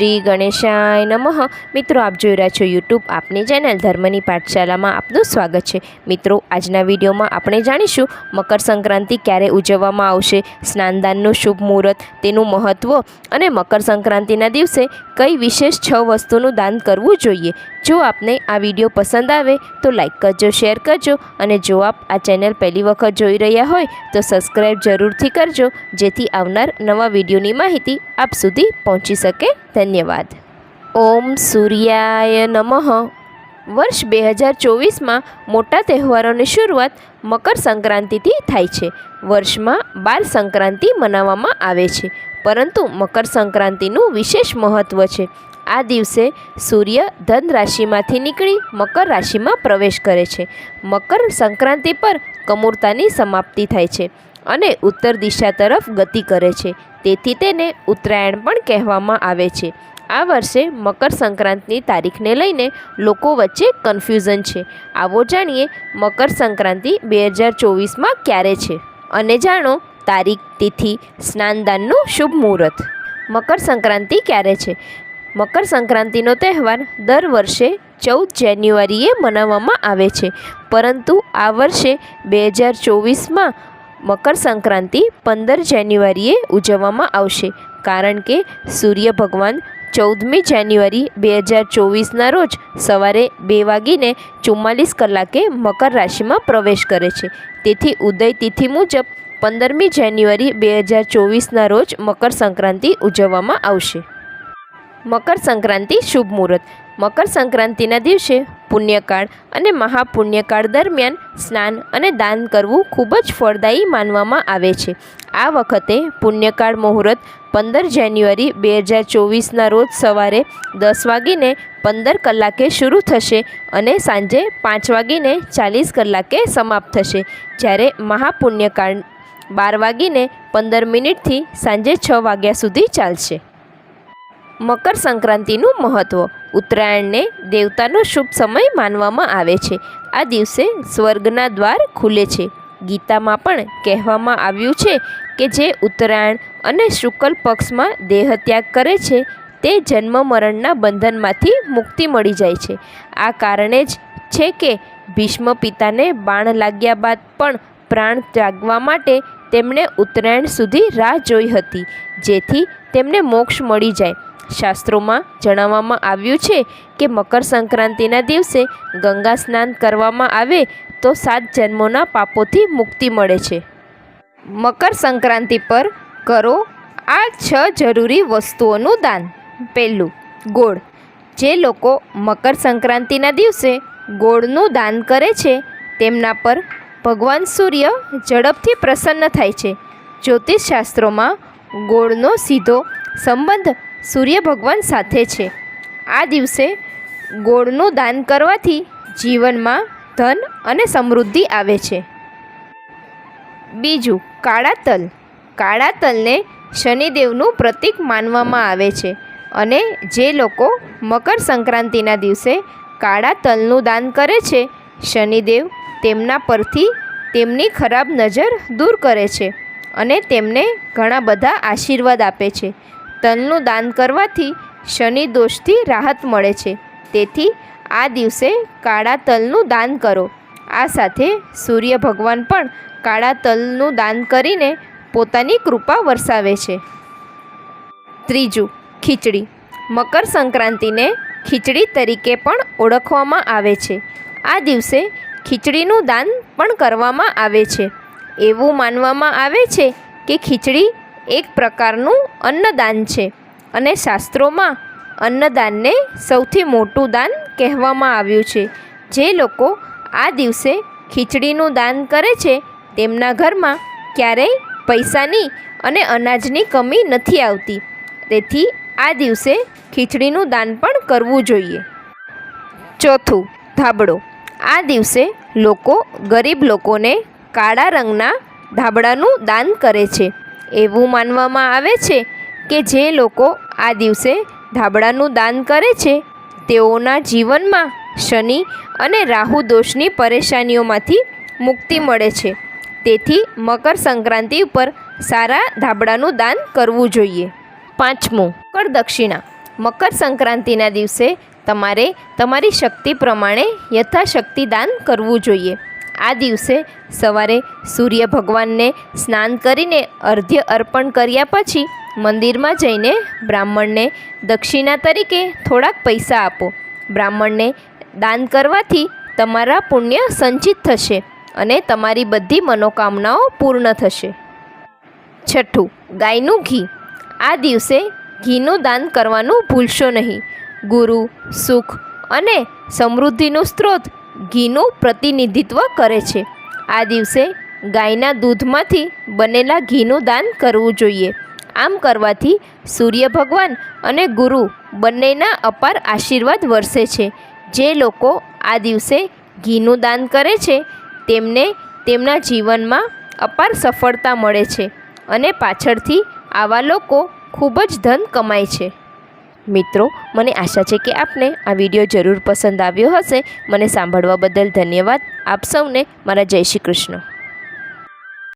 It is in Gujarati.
શ્રી ગણેશાય નમઃ. મિત્રો, આપ જોઈ રહ્યા છો યુટ્યુબ આપની ચેનલ ધર્મની પાઠશાલામાં આપનું સ્વાગત છે. મિત્રો, આજના વિડીયોમાં આપણે જાણીશું મકર સંક્રાંતિ ક્યારે ઉજવવામાં આવશે, સ્નાનદાનનું શુભ મુહૂર્ત, તેનું મહત્ત્વ અને મકર સંક્રાંતિના દિવસે કઈ વિશેષ છ વસ્તુનું દાન કરવું જોઈએ. જો આપને આ વીડિયો પસંદ આવે તો લાઈક કરજો, શેર કરજો અને જો આપ આ ચેનલ પહેલી વખત જોઈ રહ્યા હોય તો સબસ્ક્રાઈબ જરૂરથી કરજો જેથી આવનાર નવા વિડીયોની માહિતી આપ સુધી પહોંચી શકે. ધન્યવાદ. ઓમ સૂર્યાય નમઃ. વર્ષ બે હજાર ચોવીસમાં મોટા તહેવારોની શરૂઆત મકર સંક્રાંતિથી થાય છે. વર્ષમાં બાર સંક્રાંતિ મનાવવામાં આવે છે. પરંતુ મકર સંક્રાંતિનું વિશેષ મહત્ત્વ છે. આ દિવસે સૂર્ય ધન રાશિમાંથી નીકળી મકર રાશિમાં પ્રવેશ કરે છે. મકર સંક્રાંતિ પર કમૂરતાની સમાપ્તિ થાય છે અને ઉત્તર દિશા તરફ ગતિ કરે છે. તેથી તેને ઉત્તરાયણ પણ કહેવામાં આવે છે. આ વર્ષે મકર સંક્રાંતિની તારીખને લઈને લોકો વચ્ચે કન્ફ્યુઝન છે. આવો જાણીએ મકર સંક્રાંતિ બે હજાર ચોવીસમાં ક્યારે છે? અને જાણો તારીખ, તિથિ, સ્નાનદાનનું શુભ મુહૂર્ત. મકર સંક્રાંતિ ક્યારે છે? મકર સંક્રાંતિનો તહેવાર દર વર્ષે ચૌદ જાન્યુઆરીએ મનાવવામાં આવે છે. પરંતુ આ વર્ષે બે હજાર ચોવીસમાં મકર સંક્રાંતિ પંદર જાન્યુઆરીએ ઉજવવામાં આવશે. કારણ કે સૂર્ય ભગવાન ચૌદમી જાન્યુઆરી બે હજાર ચોવીસના રોજ સવારે બે વાગીને ચુમ્માલીસ કલાકે મકર રાશિમાં પ્રવેશ કરે છે. તેથી ઉદય તિથિ મુજબ પંદરમી જાન્યુઆરી બે હજાર ચોવીસના રોજ મકર સંક્રાંતિ ઉજવવામાં આવશે. મકર સંક્રાંતિ શુભ મુહૂર્ત. મકર સંક્રાંતિના દિવસે પુણ્યકાળ અને મહાપુણ્યકાળ દરમિયાન સ્નાન અને દાન કરવું ખૂબ જ ફળદાયી માનવામાં આવે છે. આ વખતે પુણ્યકાળ મુહૂર્ત પંદર જાન્યુઆરી બે હજાર ચોવીસના રોજ સવારે દસ વાગીને પંદર કલાકે શરૂ થશે અને સાંજે પાંચ વાગીને ચાલીસ કલાકે સમાપ્ત થશે. જ્યારે મહાપુણ્યકાળ બાર વાગીને પંદર મિનિટથી સાંજે છ વાગ્યા સુધી ચાલશે. મકર સંક્રાંતિનું મહત્ત્વ ઉત્તરાયણને દેવતાનો શુભ સમય માનવામાં આવે છે. આ દિવસે સ્વર્ગના દ્વાર ખુલે છે. ગીતામાં પણ કહેવામાં આવ્યું છે કે જે ઉત્તરાયણ અને શુક્લ પક્ષમાં દેહત્યાગ કરે છે, તે જન્મ મરણના બંધનમાંથી મુક્તિ મળી જાય છે. આ કારણે જ છે કે ભીષ્મ પિતાને બાણ લાગ્યા બાદ પણ પ્રાણ ત્યાગવા માટે તેમણે ઉત્તરાયણ સુધી રાહ જોઈ હતી, જેથી તેમને મોક્ષ મળી જાય. શાસ્ત્રોમાં જણાવવામાં આવ્યું છે કે મકર સંક્રાંતિના દિવસે ગંગા સ્નાન કરવામાં આવે તો સાત જન્મોના પાપોથી મુક્તિ મળે છે. મકર સંક્રાંતિ પર કરો આ છ જરૂરી વસ્તુઓનું દાન. પહેલું, ગોળ. જે લોકો મકર સંક્રાંતિના દિવસે ગોળનું દાન કરે છે, તેમના પર ભગવાન સૂર્ય ઝડપથી પ્રસન્ન થાય છે. જ્યોતિષશાસ્ત્રોમાં ગોળનો સીધો સંબંધ સૂર્ય ભગવાન સાથે છે. આ દિવસે ગોળનું દાન કરવાથી જીવનમાં ધન અને સમૃદ્ધિ આવે છે. બીજું, કાળા તલ. કાળા તલને શનિદેવનું પ્રતીક માનવામાં આવે છે અને જે લોકો મકર સંક્રાંતિના દિવસે કાળા તલનું દાન કરે છે, શનિદેવ તેમના પરથી તેમની ખરાબ નજર દૂર કરે છે અને તેમને ઘણા બધા આશીર્વાદ આપે છે. તલનું દાન કરવાથી શનિ દોષથી રાહત મળે છે. તેથી આ દિવસે કાળા તલનું દાન કરો. આ સાથે સૂર્ય ભગવાન પણ કાળા તલનું દાન કરીને પોતાની કૃપા વરસાવે છે. ત્રીજું, ખીચડી. મકર સંક્રાંતિને ખીચડી તરીકે પણ ઓળખવામાં આવે છે. આ દિવસે ખીચડીનું દાન પણ કરવામાં આવે છે. એવું માનવામાં આવે છે કે ખીચડી એક પ્રકારનું અન્નદાન છે અને શાસ્ત્રોમાં અન્નદાનને સૌથી મોટું દાન કહેવામાં આવ્યું છે. જે લોકો આ દિવસે ખીચડીનું દાન કરે છે, તેમના ઘરમાં ક્યારેય પૈસાની અને અનાજની કમી નથી આવતી. તેથી આ દિવસે ખીચડીનું દાન પણ કરવું જોઈએ. ચોથું, ધાબળો. આ દિવસે લોકો ગરીબ લોકોને કાળા રંગના ધાબળાનું દાન કરે છે. એવું માનવામાં આવે છે કે જે લોકો આ દિવસે ધાબળાનું દાન કરે છે, તેઓના જીવનમાં શનિ અને રાહુ દોષની પરેશાનીઓમાંથી મુક્તિ મળે છે. તેથી મકર સંક્રાંતિ ઉપર સારા ધાબળાનું દાન કરવું જોઈએ. પાંચમું, મકર દક્ષિણા. મકર સંક્રાંતિના દિવસે તમારે તમારી શક્તિ પ્રમાણે યથાશક્તિ દાન કરવું જોઈએ. આ દિવસે સવારે સૂર્ય ભગવાનને સ્નાન કરીને અર્ધ્ય અર્પણ કર્યા પછી મંદિરમાં જઈને બ્રાહ્મણને દક્ષિણા તરીકે થોડાક પૈસા આપો. બ્રાહ્મણને દાન કરવાથી તમારા પુણ્ય સંચિત થશે અને તમારી બધી મનોકામનાઓ પૂર્ણ થશે. છઠ્ઠું, ગાયનું ઘી. આ દિવસે ઘીનું દાન કરવાનું ભૂલશો નહીં. ગુરુ, સુખ અને સમૃદ્ધિનું સ્ત્રોત ઘીનું પ્રતિનિધિત્વ કરે છે. આ દિવસે ગાયના દૂધમાંથી બનેલા ઘીનું દાન કરવું જોઈએ. આમ કરવાથી સૂર્ય ભગવાન અને ગુરુ બંનેના અપાર આશીર્વાદ વરસે છે. જે લોકો આ દિવસે ઘીનું દાન કરે છે, તેમને તેમના જીવનમાં અપાર સફળતા મળે છે અને પાછળથી આવા લોકો ખૂબ જ ધન કમાય છે. મિત્રો, મને આશા છે કે આપને આ વીડિયો જરૂર પસંદ આવ્યો હશે. મને સાંભળવા બદલ ધન્યવાદ. આપ સૌને મારા જય શ્રી કૃષ્ણ.